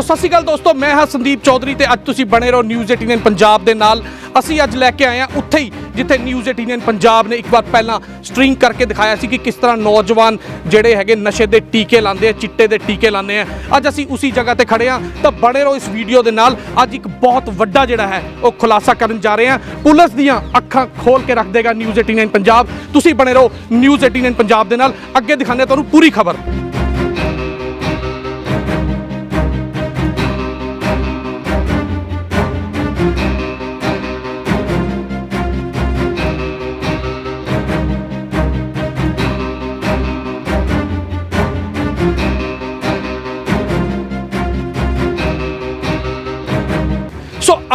ਸੋ ਸਤਿ ਸ਼੍ਰੀ ਅਕਾਲ ਦੋਸਤੋ, ਮੈਂ ਹਾਂ ਸੰਦੀਪ ਚੌਧਰੀ ਤੇ ਅੱਜ ਤੁਸੀਂ ਬਣੇ ਰਹੋ ਨਿਊਜ਼ 18 ਪੰਜਾਬ ਦੇ ਨਾਲ। ਅਸੀਂ ਅੱਜ ਲੈ ਕੇ ਆਏ ਹਾਂ ਉੱਥੇ ਹੀ, ਜਿੱਥੇ ਨਿਊਜ਼ 18 ਪੰਜਾਬ ਨੇ ਇੱਕ ਵਾਰ ਪਹਿਲਾਂ ਸਟ੍ਰਿੰਗ ਕਰਕੇ ਦਿਖਾਇਆ ਸੀ ਕਿ ਕਿਸ ਤਰ੍ਹਾਂ ਨੌਜਵਾਨ ਜਿਹੜੇ ਹੈਗੇ ਨਸ਼ੇ ਦੇ ਟੀਕੇ ਲਾਉਂਦੇ ਆ, ਚਿੱਟੇ ਦੇ ਟੀਕੇ ਲਾਉਂਦੇ ਆ। ਅੱਜ ਅਸੀਂ ਉਸੇ ਜਗ੍ਹਾ ਤੇ ਖੜੇ ਹਾਂ, ਤਾਂ ਬਣੇ ਰਹੋ ਇਸ ਵੀਡੀਓ ਦੇ ਨਾਲ। ਅੱਜ ਇੱਕ ਬਹੁਤ ਵੱਡਾ ਜਿਹੜਾ ਹੈ, ਉਹ ਖੁਲਾਸਾ ਕਰਨ ਜਾ ਰਹੇ ਹਾਂ। ਪੁਲਿਸ ਦੀਆਂ ਅੱਖਾਂ ਖੋਲ ਕੇ ਰੱਖ ਦੇਗਾ ਨਿਊਜ਼ 18 ਪੰਜਾਬ। ਤੁਸੀਂ ਬਣੇ ਰਹੋ ਨਿਊਜ਼ 18 ਪੰਜਾਬ ਦੇ ਨਾਲ। ਅੱਗੇ ਦਿਖਾਉਂਦੇ ਹਾਂ ਤੁਹਾਨੂੰ ਪੂਰੀ ਖਬਰ।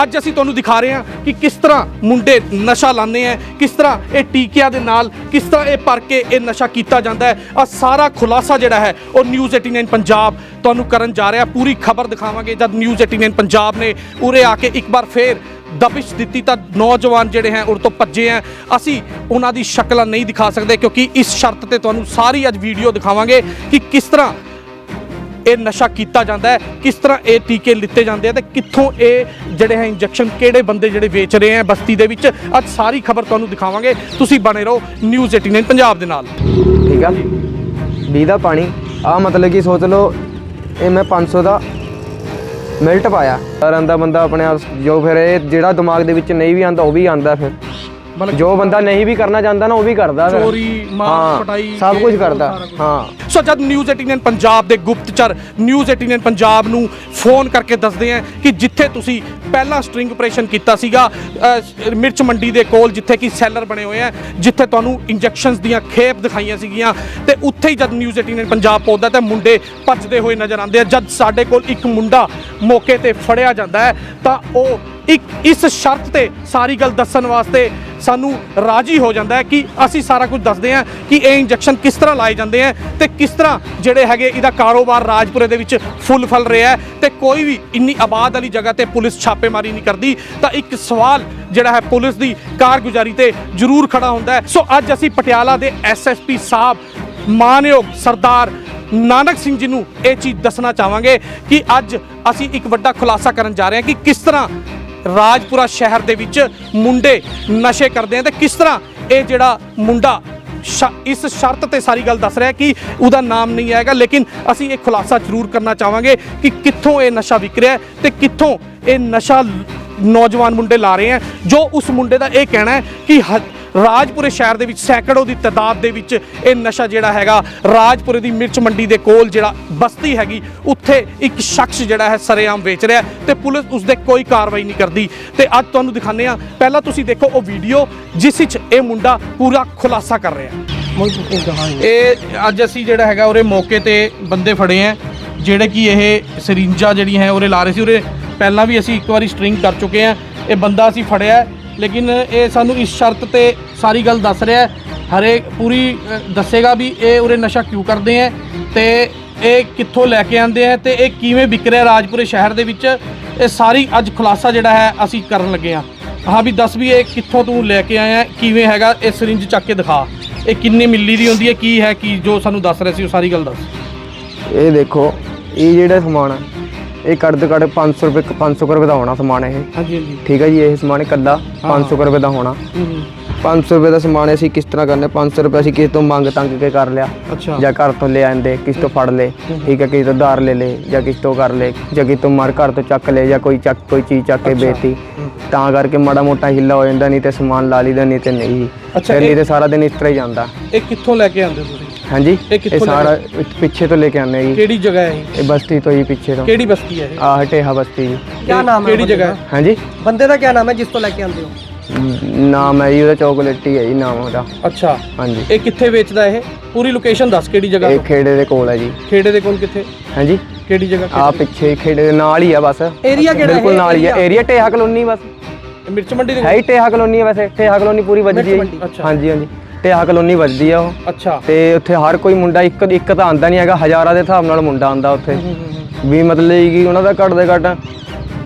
ਅੱਜ ਅਸੀਂ ਤੁਹਾਨੂੰ ਦਿਖਾ ਰਹੇ ਹਾਂ ਕਿ ਕਿਸ ਤਰ੍ਹਾਂ ਮੁੰਡੇ ਨਸ਼ਾ ਲਾਉਂਦੇ ਆ, ਕਿਸ ਤਰ੍ਹਾਂ ਇਹ ਟੀਕਿਆਂ ਦੇ ਨਾਲ, ਕਿਸ ਤਰ੍ਹਾਂ ਇਹ ਭਰ ਕੇ ਇਹ ਨਸ਼ਾ ਕੀਤਾ ਜਾਂਦਾ ਹੈ। ਆ ਸਾਰਾ ਖੁਲਾਸਾ ਜਿਹੜਾ ਹੈ, ਉਹ ਨਿਊਜ਼ 89 ਪੰਜਾਬ ਤੁਹਾਨੂੰ ਕਰਨ ਜਾ ਰਿਹਾ। ਪੂਰੀ ਖਬਰ ਦਿਖਾਵਾਂਗੇ। ਜਦ ਨਿਊਜ਼ 89 ਪੰਜਾਬ ਨੇ ਉਰੇ ਆ ਕੇ ਇੱਕ ਵਾਰ ਫੇਰ ਦਬਿਸ਼ ਦਿੱਤੀ ਤਾਂ ਨੌਜਵਾਨ ਜਿਹੜੇ ਹੈ, ਉਰ ਤੋਂ ਭੱਜੇ ਆ ਅਸੀਂ ਉਹਨਾਂ ਦੀ ਸ਼ਕਲਾਂ ਨਹੀਂ ਦਿਖਾ ਸਕਦੇ, ਕਿਉਂਕਿ ਇਸ ਸ਼ਰਤ ਤੇ ਤੁਹਾਨੂੰ ਸਾਰੀ ਅੱਜ ਵੀਡੀਓ ਦਿਖਾਵਾਂਗੇ ਕਿ ਕਿਸ ਤਰ੍ਹਾਂ ਇਹ ਨਸ਼ਾ ਕੀਤਾ ਜਾਂਦਾ ਹੈ, ਕਿਸ ਤਰ੍ਹਾਂ ਇਹ ਟੀਕੇ ਲਿੱਤੇ ਜਾਂਦੇ ਆ ਤੇ ਕਿੱਥੋਂ ਇਹ ਜਿਹੜੇ ਹੈ ਇੰਜੈਕਸ਼ਨ ਕਿਹੜੇ ਬੰਦੇ ਜਿਹੜੇ ਵੇਚ ਰਹੇ ਆ ਬਸਤੀ ਦੇ ਵਿੱਚ? ਅੱਜ ਸਾਰੀ ਖਬਰ ਤੁਹਾਨੂੰ ਦਿਖਾਵਾਂਗੇ। ਤੁਸੀਂ ਬਣੇ ਰਹੋ ਨਿਊਜ਼ 89 ਪੰਜਾਬ ਦੇ ਨਾਲ। ਠੀਕ ਆ। 20 ਦਾ ਪਾਣੀ। ਆ ਮਤਲਬ ਕਿ ਸੋਚ ਲਓ, ਇਹ ਮੈਂ 500 ਦਾ ਮਿਲਟ ਪਾਇਆ। ਰਹਿੰਦਾ ਬੰਦਾ ਆਪਣੇ ਆਪ ਜੋ ਫਿਰ ਇਹ ਜਿਹੜਾ ਦਿਮਾਗ ਦੇ ਵਿੱਚ ਨਹੀਂ ਵੀ ਆਂਦਾ ਉਹ ਵੀ ਆਂਦਾ ਫਿਰ। ਜੋ ਬੰਦਾ ਨਹੀਂ ਵੀ ਕਰਨਾ ਚਾਹੁੰਦਾ ਨਾ ਉਹ ਵੀ ਕਰਦਾ ਫਿਰ। ਚੋਰੀ, ਮਾਰ, ਹਾਂ, ਕੁਟਾਈ, ਸਭ ਕੁਝ ਕਰਦਾ। ਹਾਂ। ਸੋ ਜਦ ਨਿਊਜ਼ 89 ਪੰਜਾਬ ਦੇ ਗੁਪਤਚਰ ਨਿਊਜ਼ 89 ਪੰਜਾਬ ਨੂੰ ਫੋਨ ਕਰਕੇ ਦੱਸਦੇ ਆ ਕਿ ਜਿੱਥੇ ਤੁਸੀਂ ਪਹਿਲਾਂ ਸਟ੍ਰਿੰਗ ਆਪਰੇਸ਼ਨ ਕੀਤਾ ਸੀਗਾ ਮਿਰਚ ਮੰਡੀ ਦੇ ਕੋਲ ਜਿੱਥੇ ਕਿ ਸੈਲਰ ਬਣੇ ਹੋਏ ਆ ਜਿੱਥੇ ਤੁਹਾਨੂੰ ਇੰਜੈਕਸ਼ਨਸ ਦੀਆਂ ਖੇਪ ਦਿਖਾਈਆਂ ਸੀਗੀਆਂ ਤੇ ਉੱਥੇ ਹੀ ਜਦ ਨਿਊਜ਼ 89 ਪੰਜਾਬ ਪਹੁੰਚਦਾ ਤੇ ਮੁੰਡੇ ਭੱਜਦੇ ਹੋਏ ਨਜ਼ਰ ਆਉਂਦੇ ਆ। ਜਦ ਸਾਡੇ ਕੋਲ ਇੱਕ ਮੁੰਡਾ ਮੌਕੇ ਤੇ ਫੜਿਆ ਜਾਂਦਾ ਹੈ ਤਾਂ ਉਹ ਇੱਕ ਇਸ ਸ਼ਰਤ ਤੇ ਸਾਰੀ ਗੱਲ ਦੱਸਣ ਵਾਸਤੇ ਸਾਨੂੰ ਰਾਜੀ ਹੋ ਜਾਂਦਾ ਹੈ ਕਿ ਅਸੀਂ ਸਾਰਾ ਕੁਝ ਦੱਸਦੇ ਹਾਂ ਕਿ ਇਹ ਇੰਜੈਕਸ਼ਨ ਕਿਸ ਤਰ੍ਹਾਂ ਲਾਏ ਜਾਂਦੇ ਆ ਤੇ ਕਿਸ ਤਰ੍ਹਾਂ ਜਿਹੜੇ ਹੈਗੇ ਇਹਦਾ ਕਾਰੋਬਾਰ ਰਾਜਪੁਰੇ ਦੇ ਵਿੱਚ ਫੁੱਲ ਫਲ ਰਿਹਾ ਹੈ ਤੇ ਕੋਈ ਵੀ ਇੰਨੀ ਆਬਾਦ ਵਾਲੀ ਜਗ੍ਹਾ ਤੇ ਪੁਲਿਸ ਛਾਪੇਮਾਰੀ ਨਹੀਂ ਕਰਦੀ, ਤਾਂ ਇੱਕ ਸਵਾਲ ਜਿਹੜਾ ਹੈ ਪੁਲਿਸ ਦੀ ਕਾਰਗੁਜ਼ਾਰੀ ਤੇ ਜ਼ਰੂਰ ਖੜਾ ਹੁੰਦਾ ਹੈ। ਸੋ ਅੱਜ ਅਸੀਂ ਪਟਿਆਲਾ ਦੇ ਐਸਐਸਪੀ ਸਾਹਿਬ ਮਾਨਯੋਗ ਸਰਦਾਰ ਨਾਨਕ ਸਿੰਘ ਜੀ ਨੂੰ ਇਹ ਚੀਜ਼ ਦੱਸਣਾ ਚਾਹਾਂਗੇ ਕਿ ਅੱਜ ਅਸੀਂ ਇੱਕ ਵੱਡਾ ਖੁਲਾਸਾ ਕਰਨ ਜਾ ਰਹੇ ਹਾਂ ਕਿ ਕਿਸ ਤਰ੍ਹਾਂ ਰਾਜਪੁਰਾ ਸ਼ਹਿਰ ਦੇ ਵਿੱਚ ਮੁੰਡੇ ਨਸ਼ੇ ਕਰਦੇ ਆ ਤੇ ਕਿਸ ਤਰ੍ਹਾਂ ਇਹ ਜਿਹੜਾ ਮੁੰਡਾ ਸ਼- ਇਸ ਸ਼ਰਤ ਤੇ ਸਾਰੀ ਗੱਲ ਦੱਸ ਰਿਹਾ ਕਿ ਉਹਦਾ ਨਾਮ ਨਹੀਂ ਆਏਗਾ ਲੇਕਿਨ ਅਸੀਂ ਇਹ ਖੁਲਾਸਾ ਜ਼ਰੂਰ ਕਰਨਾ ਚਾਹਾਂਗੇ ਕਿ ਕਿੱਥੋਂ ਇਹ ਨਸ਼ਾ ਵਿਕ ਰਿਹਾ ਤੇ ਕਿੱਥੋਂ ਇਹ ਨਸ਼ਾ ਨੌਜਵਾਨ ਮੁੰਡੇ ਲਾ ਰਹੇ ਹੈ ਜੋ ਉਸ ਮੁੰਡੇ ਦਾ ਇਹ ਕਹਿਣਾ ਹੈ ਕਿ ਹ- ਰਾਜਪੁਰੇ ਸ਼ਹਿਰ ਦੇ ਵਿੱਚ ਸੈਂਕੜੋ ਦੀ ਤਾਦਾਦ ਦੇ ਵਿੱਚ ਇਹ ਨਸ਼ਾ ਜਿਹੜਾ ਹੈਗਾ ਰਾਜਪੁਰੇ ਦੀ ਮਿਰਚ ਮੰਡੀ ਦੇ ਕੋਲ ਜਿਹੜਾ ਬਸਤੀ ਹੈਗੀ ਉੱਥੇ ਇੱਕ ਸ਼ਖਸ ਜਿਹੜਾ ਹੈ ਸਰੇਆਮ ਵੇਚ ਰਿਹਾ ਤੇ ਪੁਲਿਸ ਉਸ ਦੇ ਕੋਈ ਕਾਰਵਾਈ ਨਹੀਂ ਕਰਦੀ। ਤੇ ਅੱਜ ਤੁਹਾਨੂੰ ਦਿਖਾਉਂਦੇ ਆ ਪਹਿਲਾਂ ਤੁਸੀਂ ਦੇਖੋ ਉਹ ਵੀਡੀਓ ਜਿਸ ਵਿੱਚ ਇਹ ਮੁੰਡਾ ਪੂਰਾ ਖੁਲਾਸਾ ਕਰ ਰਿਹਾ ਹੈ। ਇਹ ਅੱਜ ਅਸੀਂ ਜਿਹੜਾ ਹੈਗਾ ਉਹਦੇ ਮੌਕੇ ਤੇ ਬੰਦੇ ਫੜੇ ਆ ਜਿਹੜੇ ਕਿ ਇਹ ਸਰਿੰਜਾ ਜਿਹੜੀ ਹੈ ਉਹਦੇ ਲਾ ਰਹੇ ਸੀ। ਉਹਦੇ ਪਹਿਲਾਂ ਵੀ ਅਸੀਂ ਇੱਕ ਵਾਰੀ ਸਟ੍ਰਿੰਗ ਕਰ ਚੁੱਕੇ ਆ ਇਹ ਬੰਦਾ ਅਸੀਂ ਫੜਿਆ ਲੇਕਿਨ ਇਹ ਸਾਨੂੰ ਇਸ ਸ਼ਰਤ ਤੇ ਸਾਰੀ ਗੱਲ ਦੱਸ ਰਿਹਾ ਹੈ। ਹਰੇ ਪੂਰੀ ਅ, ਦੱਸੇਗਾ ਵੀ ਇਹ ਉਰੇ ਨਸ਼ਾ ਕਿਉਂ ਕਰਦੇ ਹੈ ਤੇ ਇਹ ਕਿੱਥੋਂ ਲੈ ਕੇ ਆਉਂਦੇ ਹੈ ਤੇ ਇਹ ਕਿਵੇਂ ਵਿਕ ਰਿਹਾ ਰਾਜਪੁਰੇ ਸ਼ਹਿਰ ਦੇ ਵਿੱਚ। ਇਹ ਸਾਰੀ ਅੱਜ ਖੁਲਾਸਾ ਜਿਹੜਾ ਹੈ ਅਸੀਂ ਕਰਨ ਲੱਗੇ ਹਾਂ। ਹਾਂ ਵੀ ਦੱਸ ਵੀ ਇਹ ਕਿੱਥੋਂ ਤੂੰ ਲੈ ਕੇ ਆਇਆ ਕਿਵੇਂ ਹੈਗਾ ਇਹ ਸਰਿੰਜ ਚੱਕ ਕੇ ਦਿਖਾ। ਇਹ ਕਿੰਨੇ ਮਿੱਲੀ ਦੀ ਹੁੰਦੀ ਹੈ ਕੀ ਹੈ ਕੀ ਜੋ ਸਾਨੂੰ ਦੱਸ ਰਿਹਾ ਸੀ ਉਹ ਸਾਰੀ ਗੱਲ ਦੱਸ। ਇਹ ਦੇਖੋ ਇਹ ਜਿਹੜਾ ਸਮਾਨ ਆ ਇਹ ਕੱਢ ਤੋਂ ਕੱਢ 500 ਰੁਪਏ 500 ਰੁਪਏ ਦਾ ਹੋਣਾ ਸਮਾਨ ਇਹ। ਹਾਂਜੀ ਹਾਂਜੀ। ਠੀਕ ਹੈ ਜੀ ਇਹ ਸਮਾਨ ਇਕੱਲਾ 500 ਰੁਪਏ ਦਾ ਹੋਣਾ। 500 ਰੁਪਏ ਦਾ ਸਮਾਨ ਅਸੀਂ ਕਿਸ ਤਰ੍ਹਾਂ ਕਰਨੇ 500 ਰੁਪਏ ਅਸੀਂ ਕਿਸੇ ਤੋਂ ਮੰਗ ਤੰਗ ਕੇ ਕਰ ਲਿਆ। ਅੱਛਾ। ਜਾਂ ਘਰ ਤੋਂ ਲੈ ਆਂਦੇ ਕਿਸ ਤੋਂ ਫੜ ਲੇ ਠੀਕ ਹੈ ਕਿਸੇ ਤੋਂ ਧਾਰ ਲੈ ਲੇ ਜਾਂ ਕਿਸ ਤੋਂ ਕਰ ਲੇ ਜਾਂ ਕਿਸ ਤੋਂ ਮਾਰ ਘਰ ਤੋਂ ਚੱਕ ਲੈ ਜਾਂ ਕੋਈ ਚੱਕ ਕੋਈ ਚੀਜ਼ ਚੱਕ ਕੇ। ਵੇਚਤੀ ਤਾਂ ਕਰਕੇ ਮਾੜਾ ਮੋਟਾ ਹਿੱਲਾ ਹੋ ਜਾਂਦਾ ਨਹੀਂ ਤੇ ਸਮਾਨ ਲਾ ਲਈਦਾ ਨਹੀਂ ਤੇ ਨਹੀਂ। ਅੱਛਾ, ਫਿਰ ਨਹੀਂ ਇਹ- ਤੇ ਸਾਰਾ ਦਿਨ ਇਸ ਤਰ੍ਹਾਂ ਹੀ ਜਾਂਦਾ। ਇਹ ਕਿੱਥੋਂ ਲੈ ਕੇ ਆਉਂਦੇ ਤੁਸੀਂ? ਹਾਂਜੀ। ਇਹ ਇਹ ਕਿੱਥੋਂ ਸਾਰਾ ਪਿੱਛੇ ਤੋਂ ਲੈ ਕੇ ਆਉਂਦੇ ਆ ਜੀ। ਕਿਹੜੀ ਜਗ੍ਹਾ ਹੈ ਇਹ? ਇਹ ਬਸਤੀ ਤੋਂ ਹੀ ਪਿੱਛੇ ਤੋਂ। ਕਿਹੜੀ ਬਸਤੀ ਹੈ ਇਹ? ਆਹ ਟੇਹਾ ਬਸਤੀ ਜੀ। ਕੀ ਨਾਮ ਹੈ ਕਿਹੜੀ ਬੰਦੇ ਜਗ੍ਹਾ ਹੈ? ਹਾਂਜੀ। ਦਾ? ਬੰਦੇ ਦਾ ਕੀ ਨਾਮ ਹੈ ਜਿਸ ਤੋਂ ਲੈ ਕੇ ਆਉਂਦੇ ਹੋ? ਨਾਮ ਹੈ ਜੀ ਉਹਦਾ ਚੌਕਲੇਟੀ ਹੈ ਜੀ ਨਾਮ ਉਹਦਾ। ਅੱਛਾ। ਹਾਂਜੀ। ਇਹ ਕਿੱਥੇ ਵੇਚਦਾ ਇਹ? ਪੂਰੀ ਲੋਕੇਸ਼ਨ ਦੱਸ ਕਿਹੜੀ ਜਗ੍ਹਾ ਇਹ ਤੋਂ? ਖੇੜੇ ਦੇ ਕੋਲ ਹੈ ਜੀ। ਖੇੜੇ ਦੇ ਕੋਲ ਕਿੱਥੇ? ਹਾਂਜੀ। ਕਿਹੜੀ ਜਗ੍ਹਾ ਆ ਖੇੜੇ? ਪਿੱਛੇ ਹੀ ਖੇੜੇ ਦੇ ਨਾਲ ਹੀ ਆ ਬਸ। ਏਰੀਆ ਕਿਹੜਾ ਹੈ? ਬਿਲਕੁਲ ਨਾਲ ਹੀ ਹੈ ਏਰੀਆ ਟੇਹਾ ਕਲੋਨੀ ਬਸ। ਇਹ ਮਿਰਚ ਮੰਡੀ ਦੇ ਹੈ ਕੋਲ? ਹੀ ਟੇਹਾ ਕਲੋਨੀ ਹੈ ਵੈਸੇ। ਟੇਹਾ ਕਲੋਨੀ ਪੂਰੀ ਵੱਜਦੀ ਹੈ ਮਿਰਚ ਜੀ। ਮੰਡੀ। ਅੱਛਾ। ਹਾਂਜੀ ਹਾਂਜੀ। ਟੇਹਾ ਕਲੋਨੀ ਵੱਜਦੀ ਆ ਉਹ। ਅੱਛਾ। ਤੇ ਉੱਥੇ ਹਰ ਕੋਈ ਮੁੰਡਾ ਇੱਕ ਇੱਕ ਤਾਂ ਆਂਦਾ ਨਹੀਂ ਹੈਗਾ ਹਜ਼ਾਰਾਂ ਦੇ ਹਿਸਾਬ ਨਾਲ ਮੁੰਡਾ ਆਂਦਾ ਉੱਥੇ। ਵੀ ਮਤਲਬ ਕਿ ਉਹਨਾਂ ਦਾ ਘੱਟ ਦੇ ਘੱਟ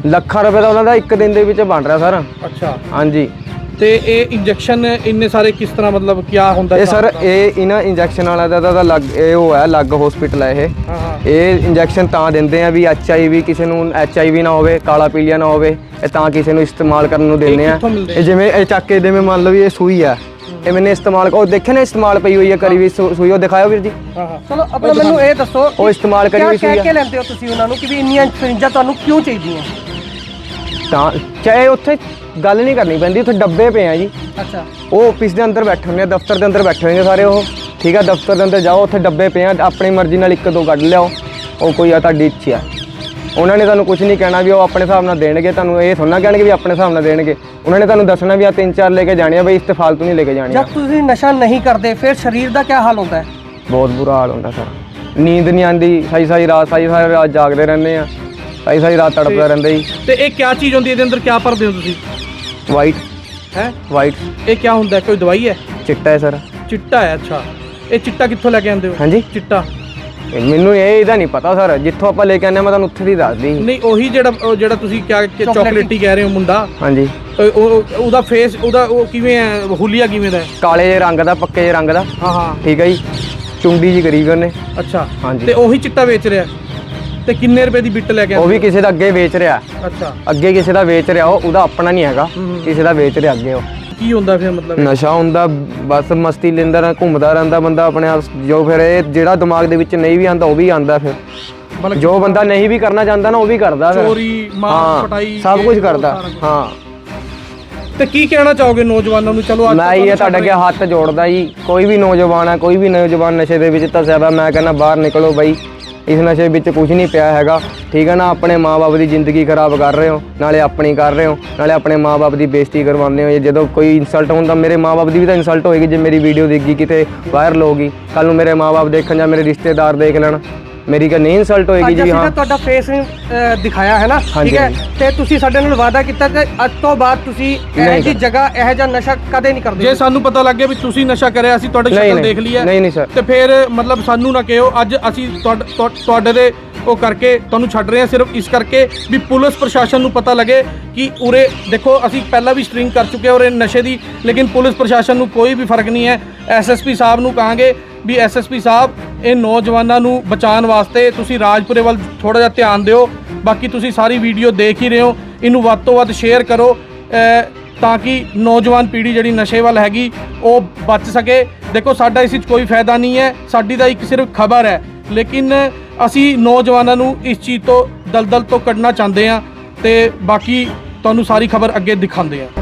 ਲੱਖਾਂ ਰੁਪਏ ਦਾ ਉਹਨਾਂ ਦਾ ਇੱਕ ਦਿਨ ਦੇ ਵਿੱਚ ਬਣ ਰਿਹਾ ਸਰ। ਅੱਛਾ। ਹਾਂਜੀ। ਤੇ ਇਹ ਇੰਜੈਕਸ਼ਨ ਇੰਨੇ ਸਾਰੇ ਕਿਸ ਤਰ੍ਹਾਂ ਮਤਲਬ ਕਿਆ ਹੁੰਦਾ ਇਹ ਸਰ? ਇਹ ਇਹਨਾਂ ਇੰਜੈਕਸ਼ਨ ਵਾਲਾ ਦਾ ਤਾਂ ਲੱਗ ਇਹ ਉਹ ਹੈ ਲੱਗ ਹਸਪੀਟਲ ਹੈ ਇਹ। ਇਹ ਇੰਜੈਕਸ਼ਨ ਤਾਂ ਦਿੰਦੇ ਆ ਵੀ ਐਚ ਆਈ ਵੀ ਕਿਸੇ ਨੂੰ ਐਚ ਆਈ ਵੀ ਨਾ ਹੋਵੇ ਕਾਲਾ ਪੀਲੀਆ ਨਾ ਹੋਵੇ ਇਹ ਤਾਂ ਕਿਸੇ ਨੂੰ ਇਸਤੇਮਾਲ ਕਰਨ ਨੂੰ ਦਿੰਦੇ ਆ? ਇਹ ਜਿਵੇਂ ਇਹ ਚੱਕ ਕੇ ਜਿਵੇਂ ਮੰਨ ਲਓ ਵੀ ਇਹ ਸੂਈ ਆ। ਇਹ ਮੈਨੇ ਇਸਤੇਮਾਲ ਉਹ ਦੇਖਿਆ ਨਾ ਇਸਤੇਮਾਲ ਪਈ ਹੋਈ ਹੈ ਕਰੀ ਵੀ ਸੂ- ਸੂਈ ਉਹ ਦਿਖਾਓ ਵੀਰ ਜੀ। ਹਾਂ ਹਾਂ। ਚਲੋ ਆਪਣਾ ਮੈਨੂੰ ਇਹ ਦੱਸੋ ਉਹ ਇਸਤੇਮਾਲ ਕਰੀ ਕਿਆ ਹੋਈ ਸੂਈ ਕਹਿ ਆ। ਕੇ ਲੈਂਦੇ ਹੋ ਤੁਸੀਂ ਉਹਨਾਂ ਨੂੰ ਕਿ ਵੀ ਇੰਨੀਆਂ ਸਰਿੰਜਾਂ ਤੁਹਾਨੂੰ ਕਿਉਂ ਚਾਹੀਦੀਆਂ? ਤਾਂ ਚਾਹੇ ਉੱਥੇ ਗੱਲ ਨਹੀਂ ਕਰਨੀ ਪੈਂਦੀ ਉੱਥੇ ਡੱਬੇ ਪਏ ਆ ਜੀ। ਅੱਛਾ। ਉਹ ਆਫਿਸ ਦੇ ਅੰਦਰ ਬੈਠੇ ਹੁੰਦੇ ਆ ਦਫ਼ਤਰ ਦੇ ਅੰਦਰ ਬੈਠੇ ਹੋਣਗੇ ਸਾਰੇ ਉਹ। ਠੀਕ ਆ ਦਫ਼ਤਰ ਦੇ ਅੰਦਰ ਜਾਓ ਉੱਥੇ ਡੱਬੇ ਪਏ ਆ ਆਪਣੀ ਮਰਜ਼ੀ ਨਾਲ ਇੱਕ ਦੋ ਕੱਢ ਲਿਆਓ। ਉਹ ਕੋਈ ਆ ਤੁਹਾਡੀ ਇੱਛਾ। ਉਹਨਾਂ ਨੇ ਤੁਹਾਨੂੰ ਕੁਝ ਨਹੀਂ ਕਹਿਣਾ ਵੀ ਉਹ ਆਪਣੇ ਹਿਸਾਬ ਨਾਲ ਦੇਣਗੇ ਤੁਹਾਨੂੰ ਇਹ ਥੋੜਾ ਕਹਿਣਗੇ ਵੀ ਆਪਣੇ ਹਿਸਾਬ ਨਾਲ ਦੇਣਗੇ। ਉਹਨਾਂ ਨੇ ਤੁਹਾਨੂੰ ਦੱਸਣਾ ਵੀ ਆ ਤਿੰਨ ਚਾਰ ਲੈ ਕੇ ਜਾਣੇ ਆ ਬਈ ਇਸ ਤੇ ਫਾਲਤੂ ਨਹੀਂ ਲੈ ਕੇ ਜਾਣੇ ਆ। ਜਦ ਤੁਸੀਂ ਨਸ਼ਾ ਨਹੀਂ ਕਰਦੇ ਫਿਰ ਸਰੀਰ ਦਾ ਕੀ ਹਾਲ ਹੁੰਦਾ ਹੈ? ਬਹੁਤ ਬੁਰਾ ਹਾਲ ਹੁੰਦਾ ਸਰ। ਨੀਂਦ ਨਹੀਂ ਆਂਦੀ ਸਾਈ ਸਾਈ ਰਾਤ ਸਾਈ ਸਾਰੀ ਰਾਤ ਜਾਗਦੇ ਰਹਿੰਦੇ ਆ। ਸਾਈ ਸਾਈ ਰਾਤ ਤੜਪਦੇ ਰਹਿੰਦੇ ਜੀ। ਤੇ ਇਹ ਕਿਆ ਚੀਜ਼ ਹੁੰਦੀ ਹੈ ਇਹਦੇ ਅੰਦਰ ਕਿਆ ਭਰਦੇ ਹੋ ਤੁਸੀਂ? ਵਾਈਟ ਹੈ? ਵਾਈਟ ਇਹ ਕਿਆ ਹੁੰਦਾ? ਕੋਈ ਦਵਾਈ ਹੈ? ਚਿੱਟਾ ਹੈ ਸਰ। ਚਿੱਟਾ ਹੈ ਅੱਛਾ। ਇਹ ਚਿੱਟਾ ਕਿੱਥੋਂ ਲੈ ਕੇ ਆਉਂਦੇ ਹੋ? ਹਾਂਜੀ। ਚਿੱਟਾ। ਮੈਨੂੰ ਇਹ ਇਹਦਾ ਨਹੀਂ ਪਤਾ ਸਰ ਜਿੱਥੋਂ ਆਪਾਂ ਲੈ ਕੇ ਆਨੇ ਮੈਂ ਤੁਹਾਨੂੰ ਉੱਥੇ ਦੀ ਦੱਸਦੀ ਨਹੀਂ ਉਹੀ ਜਿਹੜਾ ਉਹ ਜਿਹੜਾ ਤੁਸੀਂ ਕਿਆ ਚਾਕਲੇਟੀ ਕਹਿ ਰਹੇ ਹੋ ਮੁੰਡਾ। ਹਾਂਜੀ। ਉਹ- ਉਹ- ਉਹਦਾ ਫੇਸ ਉਹਦਾ ਉਹ ਕਿਵੇਂ ਹੈ? ਹੁਲੀਆ ਕਿਵੇਂ ਦਾ ਹੈ? ਕਾਲੇ ਜਿਹੇ ਰੰਗ ਦਾ ਪੱਕੇ ਜਿਹੇ ਰੰਗ ਦਾ। ਹਾਂ ਹਾਂ। ਠੀਕ ਹੈ ਜੀ। ਚੁੰਡੀ ਜੀ ਕਰੀ ਵੀ ਉਹਨੇ। ਅੱਛਾ। ਹਾਂਜੀ। ਤੇ ਉਹੀ ਚਿੱਟਾ ਵੇਚ ਰਿਹਾ ਤੇ ਕਿੰਨੇ ਰੁਪਏ ਦੀ ਬਿੱਟ ਲੈ ਕੇ ਉਹ ਵੀ ਕਿਸੇ ਦਾ ਅੱਗੇ ਵੇਚ ਰਿਹਾ ਅੱਛਾ। ਅੱਗੇ ਕਿਸੇ ਦਾ ਵੇਚ ਰਿਹਾ ਉਹ ਉਹਦਾ ਆਪਣਾ ਨਹੀਂ ਹੈਗਾ। ਕਿਸੇ ਦਾ ਵੇਚ ਰਿਹਾ ਅੱਗੇ ਉਹ। ਕੀ ਹੁੰਦਾ ਫਿਰ ਮਤਲਬ? ਨਸ਼ਾ ਹੁੰਦਾ ਬਸ ਮਸਤੀ ਲੈਂਦਾ ਰਹਿ ਘੁੰਮਦਾ ਰਹਿੰਦਾ ਬੰਦਾ ਆਪਣੇ ਆਪ ਜੋ ਫਿਰ ਇਹ ਜਿਹੜਾ ਦਿਮਾਗ ਦੇ ਵਿੱਚ ਨਹੀਂ ਵੀ ਆਂਦਾ ਉਹ ਵੀ ਆਂਦਾ ਫਿਰ। ਜੋ ਬੰਦਾ ਨਹੀਂ ਵੀ ਕਰਨਾ ਚਾਹੁੰਦਾ ਨਾ ਉਹ ਵੀ ਕਰਦਾ ਫਿਰ। ਚੋਰੀ ਮਾਰ ਪਟਾਈ ਸਭ ਕੁਝ ਕਰਦਾ। ਹਾਂ। ਤੇ ਕੀ ਕਹਿਣਾ ਚਾਹੋਗੇ ਨੌਜਵਾਨਾਂ ਨੂੰ? ਚਲੋ ਅੱਜ ਮੈਂ ਤਾਂ ਇਹ ਤੁਹਾਡੇ ਅੱਗੇ ਹੱਥ ਜੋੜਦਾ ਜੀ ਕੋਈ ਵੀ ਨੌਜਵਾਨ ਹੈ ਕੋਈ ਵੀ ਨੌਜਵਾਨ ਨਸ਼ੇ ਦੇ ਵਿੱਚ ਧਸਿਆ ਵਾ ਮੈਂ ਕਹਿੰਦਾ ਬਾਹਰ ਨਿਕਲੋ ਬਾਈ। ਇਸ ਨਸ਼ੇ ਵਿੱਚ ਕੁਝ ਨਹੀਂ ਪਿਆ ਹੈਗਾ। ਠੀਕ ਹੈ ਨਾ? ਆਪਣੇ ਮਾਪੇ ਦੀ ਜ਼ਿੰਦਗੀ ਖਰਾਬ ਕਰ ਰਹੇ ਹੋ, ਨਾਲੇ ਆਪਣੀ ਕਰ ਰਹੇ ਹੋ, ਨਾਲੇ ਆਪਣੇ ਮਾਪੇ ਦੀ ਬੇਇੱਜ਼ਤੀ ਕਰਵਾਉਂਦੇ ਹੋ। ਜਦੋਂ ਕੋਈ ਇਨਸਲਟ ਹੁੰਦਾ, ਮੇਰੇ ਮਾਪੇ ਦੀ ਵੀ ਤਾਂ ਇਨਸਲਟ ਹੋਏਗੀ ਜੇ ਮੇਰੀ ਵੀਡੀਓ ਦੇਖੀ, ਕਿਤੇ ਵਾਇਰਲ ਹੋਗੀ ਕੱਲ ਨੂੰ ਮੇਰੇ ਮਾਪੇ ਦੇਖਣ ਜਾਂ ਮੇਰੇ ਰਿਸ਼ਤੇਦਾਰ ਦੇਖ ਲੈਣ। ਮੇਰੀ ਕਿ ਨਹੀਂ ਇਨਸਲਟ ਹੋਏਗੀ ਅੱਜ ਜੀ ਅਸੀਂ ਹਾਂ ਤਾਂ ਤੁਹਾਡਾ ਫੇਸ ਦਿਖਾਇਆ ਹੈ ਨਾ ਹਾਂਜੀ, ਠੀਕ ਹੈ ਹਾਂਜੀ। ਤੇ ਤੁਸੀਂ ਸਾਡੇ ਨਾਲ ਵਾਅਦਾ ਕੀਤਾ ਕਿ ਅੱਜ ਤੋਂ ਬਾਅਦ ਤੁਸੀਂ ਇਹੋ ਨਹੀਂ ਜਿਹੀ। ਜਗ੍ਹਾ ਇਹੋ ਜਿਹਾ ਨਸ਼ਾ ਕਦੇ ਨਹੀਂ ਕਰਦੇ ਜੇ ਸਾਨੂੰ ਪਤਾ ਲੱਗ ਗਿਆ ਵੀ ਤੁਸੀਂ ਨਸ਼ਾ ਕਰਿਆ ਅਸੀਂ ਤੁਹਾਡੀ ਨਹੀਂ, ਸ਼ਕਲ ਨਹੀਂ। ਦੇਖ ਲਈ ਹੈ ਨਹੀਂ, ਨਹੀਂ ਸਰ। ਤੇ ਫਿਰ ਮਤਲਬ ਸਾਨੂੰ ਨਾ ਕਿਹੋ ਅੱਜ ਅਸੀਂ ਤੁਹਾਡ- ਤੁਹਾ- ਤੁਹਾਡੇ ਦੇ ਉਹ ਕਰਕੇ ਤੁਹਾਨੂੰ ਛੱਡ ਰਹੇ ਹਾਂ ਸਿਰਫ ਇਸ ਕਰਕੇ ਵੀ ਪੁਲਿਸ ਪ੍ਰਸ਼ਾਸਨ ਨੂੰ ਪਤਾ ਲੱਗੇ ਕਿ ਉਰੇ ਦੇਖੋ ਅਸੀਂ ਪਹਿਲਾਂ ਵੀ ਸਟ੍ਰਿੰਗ ਕਰ ਚੁੱਕੇ ਹਾਂ ਉਰੇ ਨਸ਼ੇ ਦੀ ਲੇਕਿਨ ਪੁਲਿਸ ਪ੍ਰਸ਼ਾਸਨ ਨੂੰ ਕੋਈ ਵੀ ਫ਼ਰਕ ਨਹੀਂ ਹੈ ਐਸਐਸਪੀ ਸਾਹਿਬ ਨੂੰ ਕਹਾਂਗੇ ਵੀ ਐਸਐਸਪੀ ਸਾਹਿਬ, ਇਹ ਨੌਜਵਾਨਾਂ ਨੂੰ ਬਚਾਉਣ ਵਾਸਤੇ ਤੁਸੀਂ ਰਾਜਪੁਰੇ ਵੱਲ ਥੋੜਾ ਜਿਹਾ ਧਿਆਨ ਦਿਓ। ਬਾਕੀ ਤੁਸੀਂ ਸਾਰੀ ਵੀਡੀਓ ਦੇਖ ਹੀ ਰਹੇ ਹੋ। ਇਹਨੂੰ ਵੱਧ ਤੋਂ ਵੱਧ ਸ਼ੇਅਰ ਕਰੋ ਤਾਂ ਕਿ ਨੌਜਵਾਨ ਪੀੜ੍ਹੀ ਜਿਹੜੀ ਨਸ਼ੇ ਵੱਲ ਹੈਗੀ, ਉਹ ਬਚ ਸਕੇ। ਦੇਖੋ, ਸਾਡਾ ਇਸ ਵਿੱਚ ਕੋਈ ਫਾਇਦਾ ਨਹੀਂ ਹੈ। ਸਾਡੀ ਤਾਂ ਇੱਕ ਸਿਰਫ ਖਬਰ ਹੈ। ਲੇਕਿਨ ਅਸੀਂ ਨੌਜਵਾਨਾਂ ਨੂੰ ਇਸ ਚੀਜ਼ ਤੋਂ, ਦਲਦਲ ਤੋਂ ਕੱਢਣਾ ਚਾਹੁੰਦੇ ਹਾਂ ਤੇ ਬਾਕੀ ਤੁਹਾਨੂੰ ਸਾਰੀ ਖਬਰ ਅੱਗੇ ਦਿਖਾਉਂਦੇ ਹਾਂ।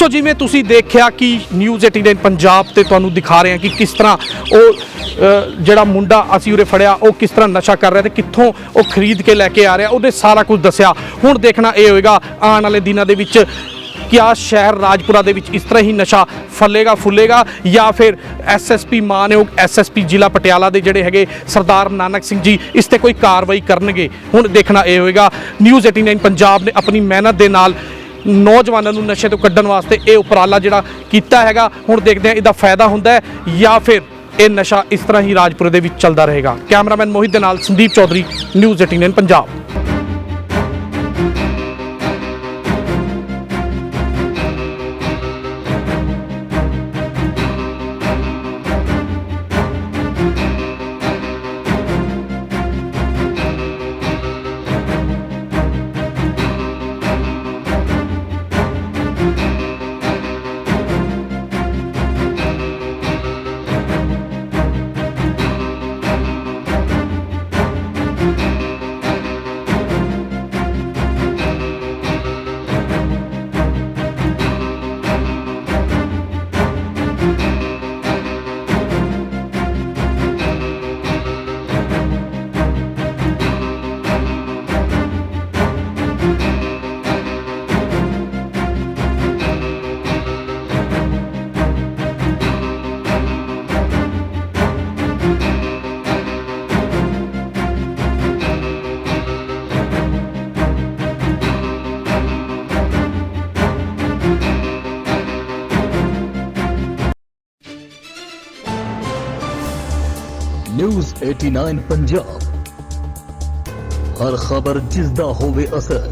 ਸੋ ਜਿਵੇਂ ਤੁਸੀਂ ਦੇਖਿਆ ਕਿ ਨਿਊਜ਼ 89 ਪੰਜਾਬ ਤੇ ਤੁਹਾਨੂੰ ਦਿਖਾ ਰਹੇ ਹਾਂ ਕਿ ਕਿਸ ਤਰ੍ਹਾਂ ਉਹ ਜਿਹੜਾ ਮੁੰਡਾ ਅਸੀਂ ਉਰੇ ਫੜਿਆ, ਉਹ ਕਿਸ ਤਰ੍ਹਾਂ ਨਸ਼ਾ ਕਰ ਰਿਹਾ ਤੇ ਕਿੱਥੋਂ ਉਹ ਖਰੀਦ ਕੇ ਲੈ ਕੇ ਆ ਰਿਹਾ, ਉਹਦੇ ਸਾਰਾ ਕੁਝ ਦੱਸਿਆ। ਹੁਣ ਦੇਖਣਾ ਇਹ ਹੋਏਗਾ, ਆਉਣ ਵਾਲੇ ਦਿਨਾਂ ਦੇ ਵਿੱਚ ਕਿਆ ਸ਼ਹਿਰ ਰਾਜਪੁਰਾ ਦੇ ਵਿੱਚ ਇਸ ਤਰ੍ਹਾਂ ਹੀ ਨਸ਼ਾ ਫੱਲੇਗਾ, ਫੁੱਲੇਗਾ ਜਾਂ ਫਿਰ ਐਸਐਸਪੀ ਮਾਨਯੋਗ ਐਸਐਸਪੀ ਜ਼ਿਲ੍ਹਾ ਪਟਿਆਲਾ ਦੇ ਜਿਹੜੇ ਹੈਗੇ ਸਰਦਾਰ ਨਾਨਕ ਸਿੰਘ ਜੀ, ਇਸ ਤੇ ਕੋਈ ਕਾਰਵਾਈ ਕਰਨਗੇ। ਹੁਣ ਦੇਖਣਾ ਇਹ ਹੋਏਗਾ ਨਿਊਜ਼ 89 ਪੰਜਾਬ ਨੇ ਆਪਣੀ ਮਿਹਨਤ ਦੇ ਨਾਲ ਨੌਜਵਾਨਾਂ ਨੂੰ ਨਸ਼ੇ ਤੋਂ ਕੱਢਣ ਵਾਸਤੇ ਇਹ ਉਪਰਾਲਾ ਜਿਹੜਾ ਕੀਤਾ ਹੈਗਾ, ਹੁਣ ਦੇਖਦੇ ਹਾਂ ਇਹਦਾ ਫਾਇਦਾ ਹੁੰਦਾ ਹੈ ਜਾਂ ਫਿਰ ਇਹ ਨਸ਼ਾ ਇਸ ਤਰ੍ਹਾਂ ਹੀ ਰਾਜਪੁਰੇ ਦੇ ਵਿੱਚ ਚੱਲਦਾ ਰਹੇਗਾ। ਕੈਮਰਾਮੈਨ ਮੋਹਿਤ ਦੇ ਨਾਲ ਸੰਦੀਪ ਚੌਧਰੀ, ਨਿਊਜ਼ 89 ਪੰਜਾਬ। 89 ਪੰਜਾਬ ਹਰ ਖਬਰ ਜਿਸ ਦਾ ਹੋਵੇ ਅਸਰ